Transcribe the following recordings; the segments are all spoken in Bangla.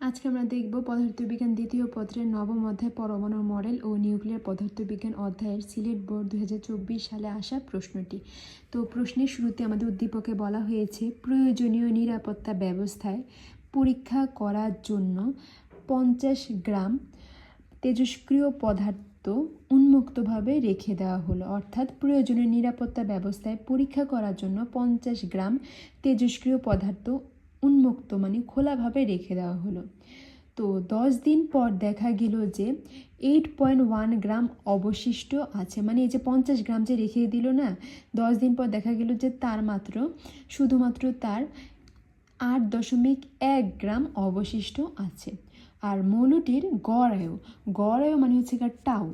আজকে আমরা দেখব পদার্থবিজ্ঞান দ্বিতীয় পত্রের নবম অধ্যায় পরমাণু মডেল ও নিউক্লিয়ার পদার্থবিজ্ঞান অধ্যায়ের সিলেট বোর্ড দু হাজার চব্বিশ সালে আসা প্রশ্নটি। তো প্রশ্নের শুরুতে আমাদের উদ্দীপকে বলা হয়েছে, প্রয়োজনীয় নিরাপত্তা ব্যবস্থায় পরীক্ষা করার জন্য পঞ্চাশ গ্রাম তেজস্ক্রিয় পদার্থ উন্মুক্তভাবে রেখে দেওয়া হলো। অর্থাৎ প্রয়োজনীয় নিরাপত্তা ব্যবস্থায় পরীক্ষা করার জন্য পঞ্চাশ গ্রাম তেজস্ক্রিয় পদার্থ উন্মুক্ত মানে খোলাভাবে রেখে দেওয়া হলো। তো দশ দিন পর দেখা গেল যে এইট পয়েন্ট ওয়ান গ্রাম অবশিষ্ট আছে। মানে এই যে পঞ্চাশ গ্রাম যে রেখে দিল না, দশ দিন পর দেখা গেল যে তার মাত্র, শুধুমাত্র তার আট দশমিক এক গ্রাম অবশিষ্ট আছে। আর মৌলটির গড় আয়ু গড় আয়ু মানে হচ্ছে tau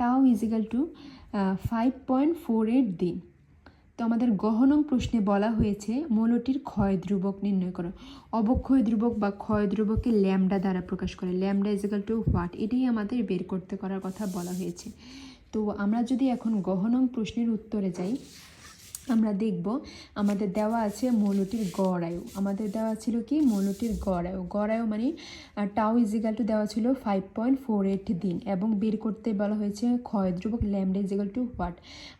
tau equal to five point four eight দিন। তো আমাদের গহনং প্রশ্নে বলা হয়েছে, মৌলটির ক্ষয় ধ্রুবক নির্ণয় করো। অবক্ষয় ধ্রুবক বা ক্ষয় ধ্রুবককে ল্যামডা দ্বারা প্রকাশ করে। ল্যামডা ইজিক্যাল টু হোয়াট এটাই আমাদের বের করতে করার কথা বলা হয়েছে। তো আমরা যদি এখন গহনং প্রশ্নের উত্তরে যাই আমরা দেখব। আমাদের দেওয়া আছে মৌলটির গড় আয়ু। আমাদের দেওয়া ছিল কি? মৌলটির গড় আয়ু। মানে টাউ ইজিক্যাল টু দেওয়া ছিল ফাইভ পয়েন্ট ফোর এইট দিন এবং বের করতে বলা হয়েছে ক্ষয় ধ্রুবক ল্যামডা ইজিক্যাল টু হোয়াট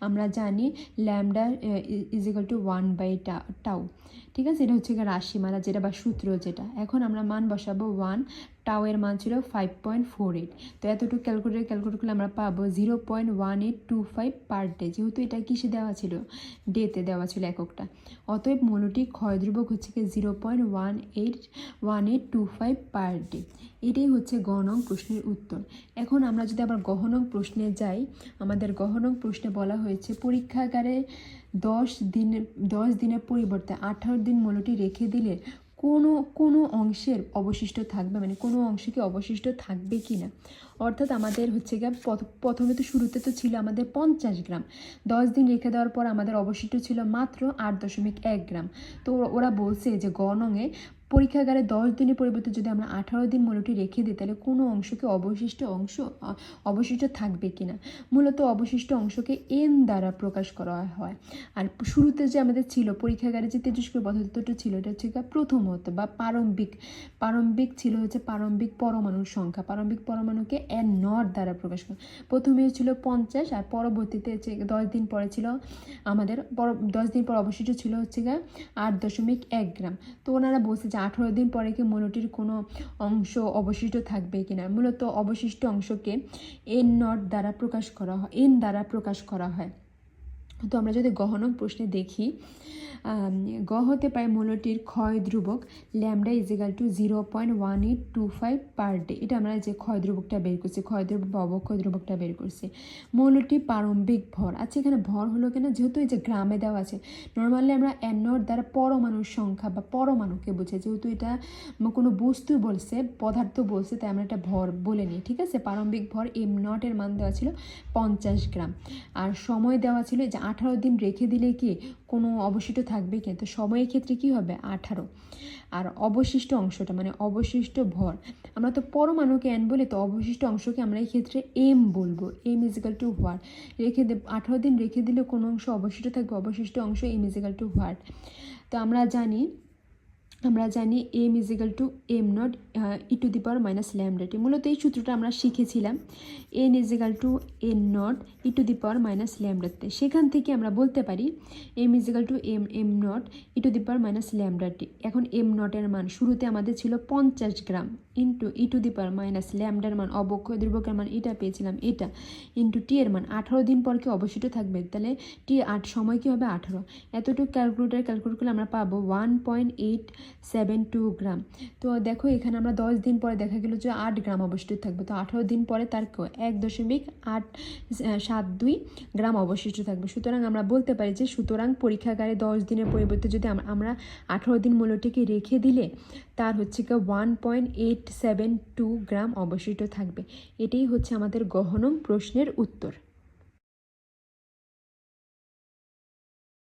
আমরা জানি lambda equal to one by tau ঠিক আছে? এটা হচ্ছে রাশিমালা যেটা বা সূত্র যেটা। এখন আমরা মান বসাবো ওয়ান টাওয়ের মান ছিল ফাইভ পয়েন্ট ফোর এইট তো এতটুকু ক্যালকুলেটার ক্যালকুলেট করলে আমরা পাবো zero point one eight two five per day যেহেতু এটা কিসে দেওয়া ছিল? ডেতে দেওয়া ছিল এককটা। অতএব মূলটি ক্ষয় হচ্ছে কি zero point one eight one eight two five per day এটাই হচ্ছে গহনং প্রশ্নের উত্তর। এখন আমরা যদি আবার গহনং প্রশ্নে যাই, আমাদের গহনং প্রশ্নে বলা হয়েছে, পরীক্ষাগারে দশ দিনের দশ দিনের পরিবর্তে আঠারো দিন মূলটি রেখে দিলে কোনো কোনো অংশের অবশিষ্ট থাকবে মানে কোনো অংশে কি অবশিষ্ট থাকবে কি না অর্থাৎ আমাদের হচ্ছে গিয়ে প্রথ- প্রথমে তো শুরুতে তো ছিল আমাদের পঞ্চাশ গ্রাম। দশ দিন রেখে দেওয়ার পর আমাদের অবশিষ্ট ছিল মাত্র আট দশমিক এক গ্রাম। তো ওরা- ওরা বলছে যে গণঙে পরীক্ষাগারে দশ দিনের পরিবর্তে যদি আমরা আঠারো দিন মূলটি রেখে দিই, তাহলে কোনো অংশকে অবশিষ্ট অংশ অবশিষ্ট থাকবে কি না মূলত অবশিষ্ট অংশকে এন দ্বারা প্রকাশ করা হয়। আর শুরুতে যে আমাদের ছিল পরীক্ষাগারে যে তেজস্ক্রিয় পদার্থটা ছিল, এটা হচ্ছে প্রথমত বা প্রারম্ভিক প্রারম্ভিক ছিল হচ্ছে প্রারম্ভিক পরমাণুর সংখ্যা। প্রারম্ভিক পরমাণুকে এন নট দ্বারা প্রকাশ করা। প্রথমে ছিল পঞ্চাশ, আর পরবর্তীতে হচ্ছে দশ দিন পরে ছিল আমাদের দশ দিন পর অবশিষ্ট ছিল হচ্ছে গিয়ে আট দশমিক এক গ্রাম। তো ওনারা বলছে যে আঠেরো দিন পরে কি মূলটির কোনো অংশ অবশিষ্ট থাকবে কিনা? মূলত অবশিষ্ট অংশকে এন নট দ্বারা প্রকাশ করা হয় এন দ্বারা প্রকাশ করা হয়। তো আমরা যদি গহনক প্রশ্নে দেখি গ হতে পারে মূলটির ক্ষয় ধ্রুবক, lambda equal to zero point one eight two five per day. এটা আমরা যে ক্ষয় ধ্রুবকটা বের করছি, ক্ষয় ধ্রুবক বা অবক্ষয় ধ্রুবকটা বের করছি, মৌলটি প্রারম্ভিক ভর। আচ্ছা এখানে ভর হলো কিনা? যেহেতু এই যে গ্রামে দেওয়া আছে নর্মালি আমরা এনর দ্বারা পরমাণুর সংখ্যা বা পরমাণুকে বুঝে, যেহেতু এটা কোনো বস্তু বলছে, পদার্থ বলছে, তাই আমরা এটা ভর বলে নিই, ঠিক আছে? প্রারম্ভিক ভর এম নটের মান দেওয়া ছিল পঞ্চাশ গ্রাম। আর সময় দেওয়া ছিল যে আঠারো দিন রেখে দিলে কি কোনো অবশিষ্ট থাকবে কি? তো সময়ের ক্ষেত্রে কি হবে? আঠারো। আর অবশিষ্ট অংশটা মানে অবশিষ্ট ভর। আমরা তো পরমাণুকে এন বলে, তো অবশিষ্ট অংশকে আমরা এই ক্ষেত্রে এম বলব। এম ইজিক্যাল টু হোয়াট রেখে দে আঠারো দিন রেখে দিলে কোনো অংশ অবশিষ্ট থাকবে, অবশিষ্ট অংশ এম ইজিক্যাল টু হোয়াট তো আমরা জানি আমরা জানি M equal to M nought e to the power minus ল্যামডাটি মূলত এই সূত্রটা আমরা শিখেছিলাম। N equal to N nought e to the power minus ল্যামডাতে সেখান থেকে আমরা বলতে পারি M equal to M M nought e to the power minus ল্যামডাটি এখন এম নটের মান শুরুতে আমাদের ছিল পঞ্চাশ গ্রাম। Into e to the power minus ল্যামডার মান অবক্ষয় ধ্রুবকের মান এটা পেয়েছিলাম এটা ইন্টু টি এর মান আঠারো দিন পর কি অবশিষ্ট থাকবে? তাহলে টি আট সময় কী হবে? আঠারো। এতটুকু ক্যালকুলেটার ক্যালকুলেট করলে আমরা পাবো one point eight seven two gram তো দেখো এখানে আমরা দশ দিন পরে দেখা গেলো যে আট গ্রাম অবশিষ্ট থাকবে। তো আঠারো দিন পরে তার এক দশমিক আট সাত দুই গ্রাম অবশিষ্ট থাকবে। সুতরাং আমরা বলতে পারি যে সুতরাং পরীক্ষাগারে দশ দিনের পরিবর্তে যদি আমরা আঠারো দিন মূল্যটিকে রেখে দিলে তার হচ্ছে কি one point eight seven two gram অবশিষ্ট থাকবে। এটাই হচ্ছে আমাদের গহনম প্রশ্নের উত্তর।